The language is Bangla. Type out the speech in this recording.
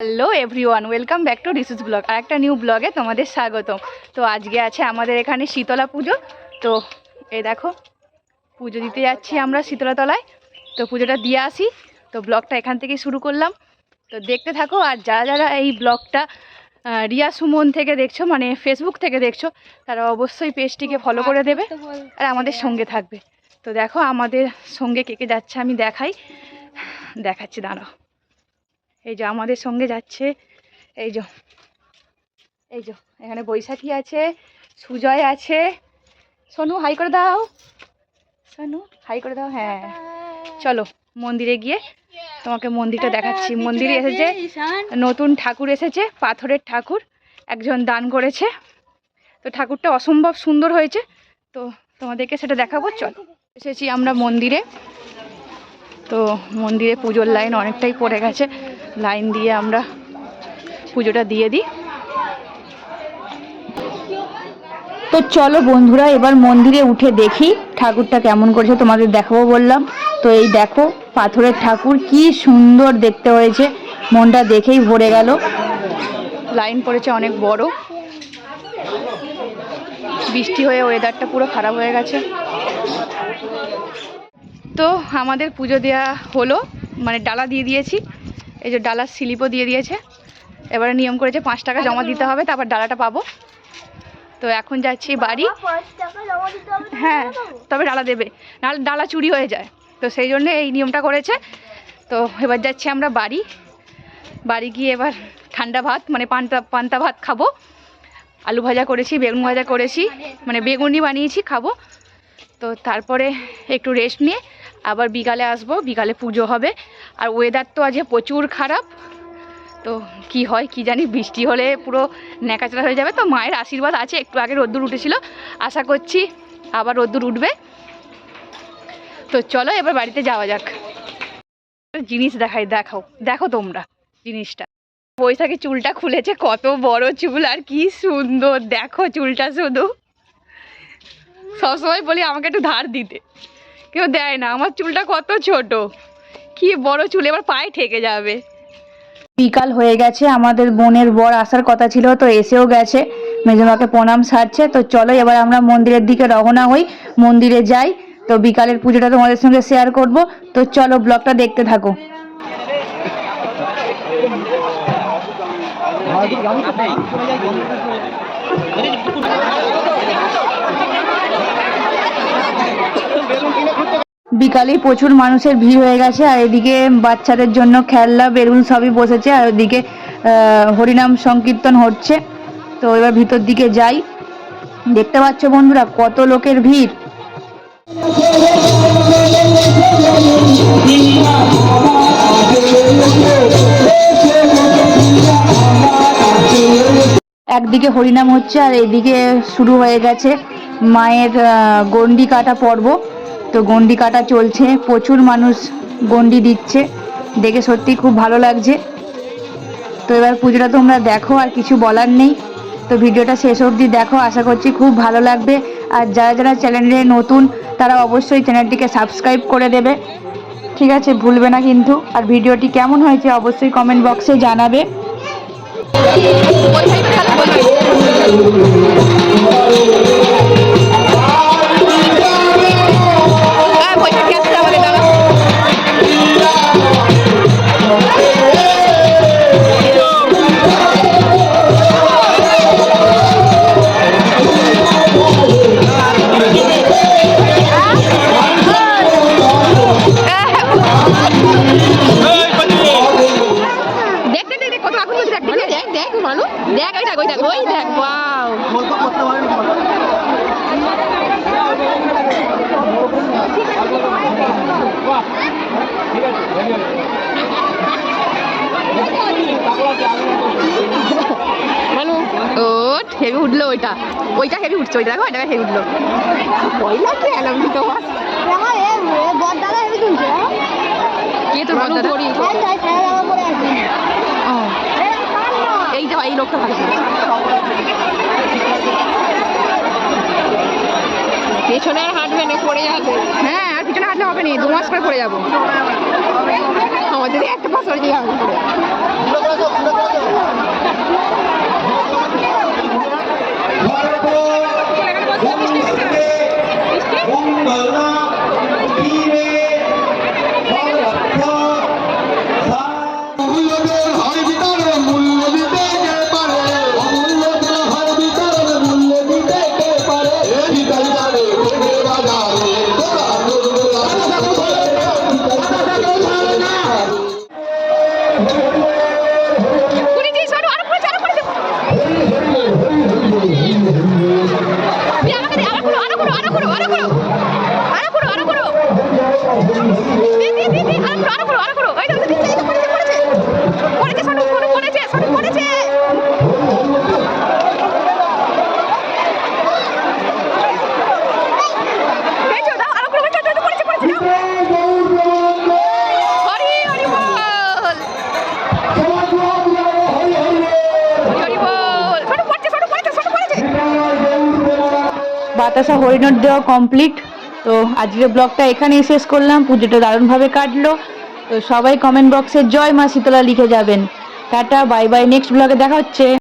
Hello everyone welcome back to রিসুস blog আর একটা নিউ ব্লগে তোমাদের স্বাগতম। তো আজকে আছে আমাদের এখানে শীতলা পুজো। তো এই দেখো, পুজো দিতে যাচ্ছি আমরা শীতলাতলায়। তো পুজোটা দিয়ে আসি। তো ব্লগটা এখান থেকেই শুরু করলাম। তো দেখতে থাকো, আর যারা যারা এই ব্লগটা রিয়া সুমন থেকে দেখছ মানে ফেসবুক থেকে দেখছ, তারা অবশ্যই পেজটিকে ফলো করে দেবে। আর আমাদের সঙ্গে থাকবে। তো দেখো, আমাদের সঙ্গে কে কে যাচ্ছে আমি দেখাই। দেখাচ্ছি, দাঁড়াও। এই যে আমাদের সঙ্গে যাচ্ছে। এই যে এই যে, এখানে বৈশাখী আছে, সুজয় আছে। সোনু হাই করে দাও। সোনু হাই করে দাও হ্যাঁ। চলো, মন্দিরে গিয়ে তোমাকে মন্দিরটা দেখাচ্ছি। মন্দিরে এসেছে, নতুন ঠাকুর এসেছে, পাথরের ঠাকুর। একজন দান করেছে। তো ঠাকুরটা অসম্ভব সুন্দর হয়েছে। তো তোমাদেরকে সেটা দেখাবো, চলো। এসেছি আমরা মন্দিরে। তো মন্দিরে পুজোর লাইন অনেকটাই পড়ে গেছে। লাইন দিয়ে আমরা পুজোটা দিয়ে দিই। তো চলো বন্ধুরা, এবার মন্দিরে উঠে দেখি ঠাকুরটা কেমন করেছে, তোমাদের দেখাবো বললাম। তো এই দেখো, পাথরের ঠাকুর কি সুন্দর দেখতে হয়েছে, মনটা দেখেই ভরে গেল। লাইন পড়েছে অনেক বড়। বৃষ্টি হয়ে ওয়েদারটা পুরো খারাপ হয়ে গেছে। তো আমাদের পুজো দেওয়া হলো মানে ডালা দিয়ে দিয়েছি। এই যে ডালার স্লিপও দিয়ে দিয়েছে। এবারে নিয়ম করেছে পাঁচ টাকা জমা দিতে হবে তারপর ডালাটা পাবো। তো এখন যাচ্ছি বাড়ি। হ্যাঁ তবে ডালা দেবে নাহলে ডালা চুরি হয়ে যায়। তো সেই জন্য এই নিয়মটা করেছে। তো এবার যাচ্ছি আমরা বাড়ি। বাড়ি গিয়ে এবার ঠান্ডা ভাত মানে পান্তা পান্তা ভাত খাব। আলু ভাজা করেছি বেগুন ভাজা করেছি মানে বেগুনি বানিয়েছি খাব। তো তারপরে একটু রেস্ট নিয়ে আবার বিকালে আসব, বিকালে পুজো হবে। আর ওয়েদার তো আজকে প্রচুর খারাপ। তো কি হয় কি জানি, বৃষ্টি হলে পুরো ন্যাকাচড়া হয়ে যাবে। তো মায়ের আশীর্বাদ আছে, একটু আগে রোদ্দুর উঠেছিল। আশা করছি আবার রোদ্দুর উঠবে। তো চলো এবার বাড়িতে যাওয়া যাক। জিনিস দেখাই, দেখাও, দেখো তোমরা জিনিসটা। বৈশাখী চুলটা খুলেছে, কত বড় চুল, আর কি সুন্দর। দেখো চুলটা শুধু। সবসময় বলি, আমাকে একটু ধার দিতে। কেউ দেয় না আমার চুলটা কত ছোট। কি বড় চুল এবার পায়ে ঠেকে যাবে। বিকাল হয়ে গেছে আমাদের বোনের বর আসার কথা ছিল তো এসেও গেছে। মেজমাকে প্রণাম সারছে তো চলো এবার আমরা মন্দিরের দিকে রওনা হই। মন্দিরে যাই তো বিকালের পুজোটা তোমাদের সঙ্গে শেয়ার করব। তো চলো ব্লগটা দেখতে থাকো। বিকালেই প্রচুর মানুষের ভিড় হয়ে গেছে, আর এদিকে বাচ্চাদের জন্য খেলনা, বেলুন সবই বসেছে, আর ওদিকে হরিনাম সংকীর্তন হচ্ছে। তো এবার ভিতর দিকে যাই। দেখতে পাচ্ছ বন্ধুরা কত লোকের ভিড়। একদিকে হরিনাম হচ্ছে, আর এইদিকে শুরু হয়ে গেছে মায়ের গণ্ডি কাটা পর্ব। তো গণ্ডি কাটা চলছে, প্রচুর মানুষ গন্ডি দিচ্ছে, দেখে সত্যি খুব ভালো লাগছে। তো এবার পুজোটা তোমরা দেখো, আর কিছু বলার নেই। তো ভিডিওটা শেষ অবধি দেখো, আশা করছি খুব ভালো লাগবে। আর যারা যারা চ্যানেলে নতুন, তারা অবশ্যই চ্যানেলটিকে সাবস্ক্রাইব করে দেবে। ঠিক আছে, ভুলবে না কিন্তু। আর ভিডিওটি কেমন হয়েছে অবশ্যই কমেন্ট বক্সে জানাবে। মানু ও হেভি উঠল ওইটা। ওইটা হেভি উঠছে ওইটা দেখো ওইটা হেভি উঠল। ভয় লাগছে আনন্দিত হওয়া কে তোর বড় ও। এই যে এই লোকটা ভালো পিছনে আর না পড়ে যাবে। হ্যাঁ আর পিছনে হাঁটলে হবে না দু মাস পরে পড়ে যাব। আমার যদি একটা পাস হয়ে যাবে মঙ্গলা বাতাসা হরিণর দেওয়া কমপ্লিট তো আজকের ব্লগটা এখানেই শেষ করলাম। পুজোটা দারুণভাবে কাটলো। তো সবাই কমেন্ট বক্সে জয় মা শীতলা লিখে যাবেন। টাটা বাই বাই নেক্সট ব্লগে দেখা হচ্ছে।